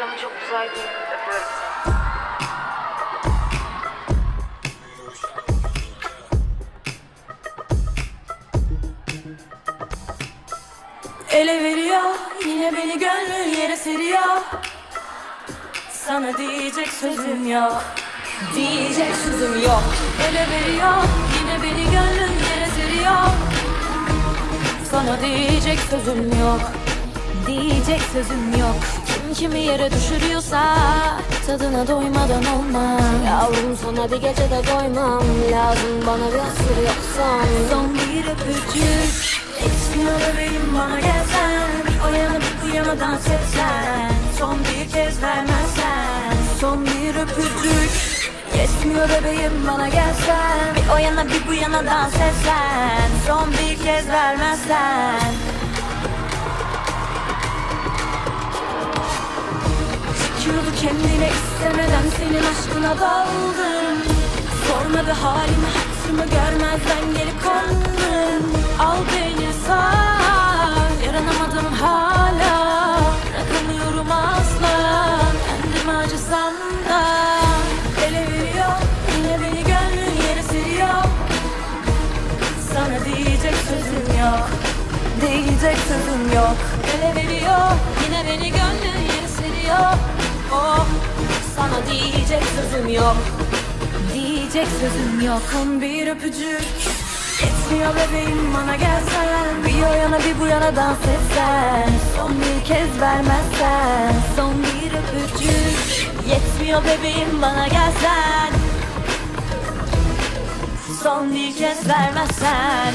Canım çok güzeldi. Öpüyorum seni. Ele veriyor yine beni gönlün yere seriyor. Sana diyecek sözüm yok. Diyecek sözüm yok. Ele veriyor yine beni gönlün yere seriyor. Sana diyecek sözüm yok. Diyecek sözüm yok Kim kimi yere düşürüyorsa Tadına doymadan olmaz Yavrum sana bir gecede doymam. Lazım bana bir asır yoksan Son bir öpücük Etmiyor bebeğim bana gelsen. Bir o yana bir bu yana Son bir kez vermezsen. Son bir öpücük. Yetmiyor bebeğim bana gelsen. Bir o yana bir bu yana dans etsen Son bir kez vermezsen kendine istemeden senin aşkına daldım. Sormadı halimi hatırımı görmezden gelip kandın Al beni sar yaranamadım hala. Bırakamıyorum asla kendimi acısam da Ele veriyor yine beni gönlün yere seriyor Sana diyecek sözüm yok Diyecek sözüm yok. Ele veriyor yine beni gönlün yere seriyor sözüm yok. Diyecek sözüm yok. Son bir öpücük. Yetmiyor bebeğim bana gelsen. Bir o yana bir bu yana dans etsen. Son bir kez vermezsen. Son bir öpücük. Yetmiyor bebeğim bana gelsen. Son bir kez vermezsen